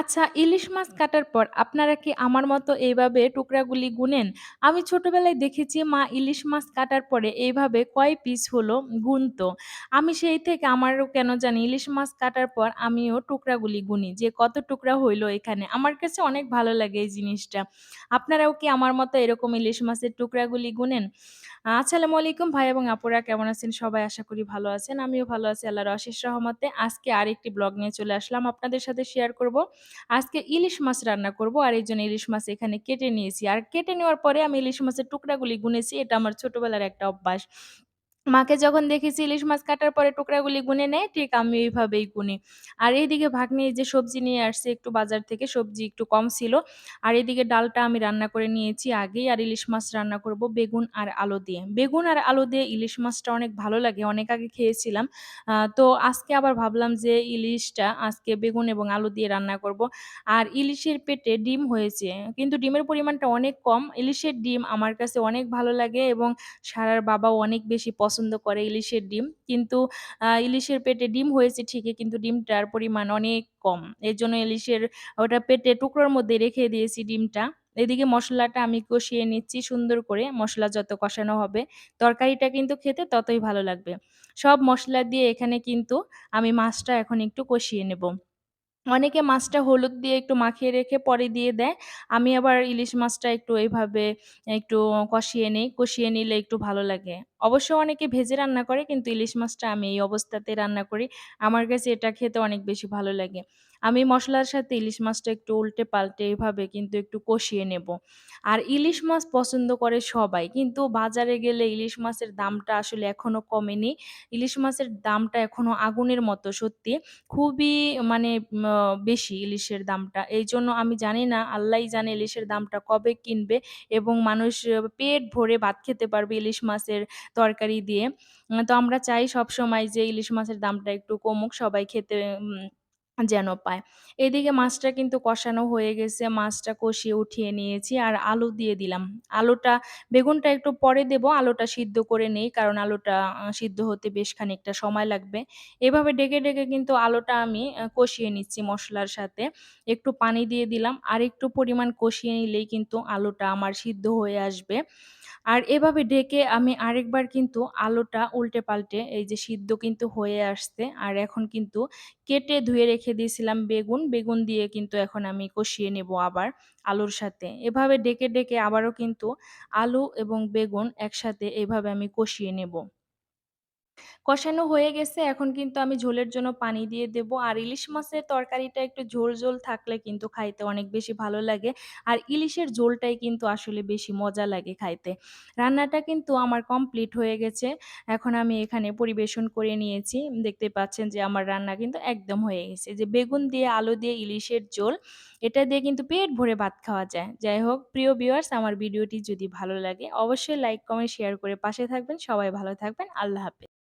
আচ্ছা, ইলিশ মাছ কাটার পর আপনারা কি আমার মতো এইভাবে টুকরাগুলি গুনেন? আমি ছোটবেলায় দেখেছি মা ইলিশ মাছ কাটার পরে এইভাবে কয় পিস হলো গুনতো। আমি সেই থেকে আমারও কেন জানি ইলিশ মাছ কাটার পর আমিও টুকরাগুলি গুনি যে কত টুকরা হইল এখানে। আমার কাছে অনেক ভালো লাগে এই জিনিসটা। আপনারাও কি আমার মতো এরকম ইলিশ মাছের টুকরাগুলি গুনেন? আসসালামু আলাইকুম ভাই এবং আপুরা কেমন আছেন সবাই? আশা করি ভালো আছেন। আমিও ভালো আছি আল্লাহর অশেষ রহমতে। আজকে আরেকটি ব্লগ নিয়ে চলে আসলাম আপনাদের সাথে শেয়ার করব। আজকে ইলিশ মাছ রান্না করব। আর এই জন্য ইলিশ মাছ এখানে কেটে নিয়েছি। আর কেটে নেওয়ার পরে আমি ইলিশ মাছের টুকরাগুলি গুনেছি। এটা আমার ছোটবেলার একটা অভ্যাস। মাকে যখন দেখেছি ইলিশ মাছ কাটার পরে টুকরাগুলি গুনে নেয়, ঠিক আমি ওইভাবেই গুনি। আর এইদিকে ভাগ্নি যে সবজি নিয়ে আসছে একটু বাজার থেকে, সবজি একটু কম ছিল। আর এদিকে ডালটা আমি রান্না করে নিয়েছি আগেই। আর ইলিশ মাছ রান্না করব বেগুন আর আলু দিয়ে। বেগুন আর আলু দিয়ে ইলিশ মাছটা অনেক ভালো লাগে। অনেক আগে খেয়েছিলাম। তো আজকে আবার ভাবলাম যে ইলিশটা আজকে বেগুন এবং আলু দিয়ে রান্না করব। আর ইলিশের পেটে ডিম হয়েছে। কিন্তু ডিমের পরিমাণটা অনেক কম। ইলিশের ডিম আমার কাছে অনেক ভালো লাগে এবং সারার বাবাও অনেক বেশি পছন্দ করে ইলিশের ডিম। কিন্তু ইলিশের পেটে ডিম হয়েছে ঠিকই কিন্তু ডিমটার পরিমাণ অনেক কম। এর জন্য ইলিশের ওটা পেটে টুকরোর মধ্যে রেখে দিয়েছি ডিমটা। এদিকে মশলাটা আমি কষিয়ে নিচ্ছি সুন্দর করে। মশলা যত কষানো হবে, তরকারিটা কিন্তু খেতে ততই ভালো লাগবে। সব মশলা দিয়ে এখানে কিন্তু আমি মাছটা এখন একটু কষিয়ে নেব। অনেকে মাছটা হলুদ দিয়ে একটু মাখিয়ে রেখে পরে দিয়ে দেয়। আমি আবার ইলিশ মাছটা একটু এভাবে একটু কষিয়ে নিই, কষিয়ে নিলে একটু ভালো লাগে। অবশ্য অনেকে ভেজে রান্না করে, কিন্তু ইলিশ মাছটা আমি এই অবস্থাতে রান্না করি। আমার কাছে এটা খেতে অনেক বেশি ভালো লাগে। আমি মশলার সাথে ইলিশ মাছটা একটু উল্টে-পাল্টে এভাবে কিন্তু একটু কষিয়ে নেব। আর ইলিশ মাছ পছন্দ করে সবাই। কিন্তু বাজারে গেলে ইলিশ মাছের দামটা আসলে এখনও কমেনি। ইলিশ মাছের দামটা এখনও আগুনের মতো সত্যি। খুবই মানে বেশি ইলিশের দামটা। এই জন্য আমি জানি না আল্লাহই জানে ইলিশের দামটা কবে কিনবে এবং মানুষ পেট ভরে ভাত খেতে পারবে ইলিশ মাছের তরকারি দিয়ে। তো আমরা চাই সবসময় যে ইলিশ মাছের দামটা একটু কমুক, সবাই খেতে যেন পায়। এদিকে মাছটা কিন্তু কষানো হয়ে গেছে। মাছটা কষিয়ে উঠিয়ে নিয়েছি আর আলু দিয়ে দিলাম। আলুটা বেগুনটা একটু পরে দেব। আলুটা সিদ্ধ করে নেই। কারণ আলুটা সিদ্ধ হতে বেশ খানিকটা সময় লাগবে। এভাবে ডেকে, ডেকে কিন্তু আলুটা আমি কষিয়ে নিচ্ছি মশলার সাথে। একটু পানি দিয়ে দিলাম। আরেকটু পরিমাণ কষিয়ে নিলেই কিন্তু আলুটা আমার সিদ্ধ হয়ে আসবে। আর এভাবে ডেকে আমি আরেকবার কিন্তু আলুটা উল্টে-পাল্টে এই যে সিদ্ধ কিন্তু হয়ে আসছে। আর এখন কিন্তু কেটে ধুয়ে রেখে দিয়েছিলাম বেগুন, বেগুন দিয়ে কিন্তু এখন আমি কষিয়ে নেব আবার আলুর সাথে। এভাবে ডেকে, ডেকে আবারও কিন্তু আলু এবং বেগুন একসাথে এভাবে আমি কষিয়ে নেব। কষানো হয়ে গেছে এখন কিন্তু আমি ঝোলের জন্য পানি দিয়ে দেব। আর ইলিশ মাছের তরকারিটা একটু ঝোল, ঝোল থাকলে কিন্তু খাইতে অনেক বেশি ভালো লাগে। আর ইলিশের ঝোলটাই কিন্তু আসলে বেশি মজা লাগে খাইতে। রান্নাটা কিন্তু আমার কমপ্লিট হয়ে গেছে। এখন আমি এখানে পরিবেশন করে নিয়েছি। দেখতে পাচ্ছেন যে আমার রান্না কিন্তু একদম হয়ে গেছে। যে বেগুন দিয়ে আলু দিয়ে ইলিশের ঝোল, এটা দিয়ে কিন্তু পেট ভরে ভাত খাওয়া যায়। যাই হোক প্রিয় ভিউয়ার্স আমার ভিডিওটি যদি ভালো লাগে অবশ্যই লাইক, কমেন্ট, শেয়ার করে পাশে থাকবেন। সবাই ভালো থাকবেন। আল্লাহ হাফেজ।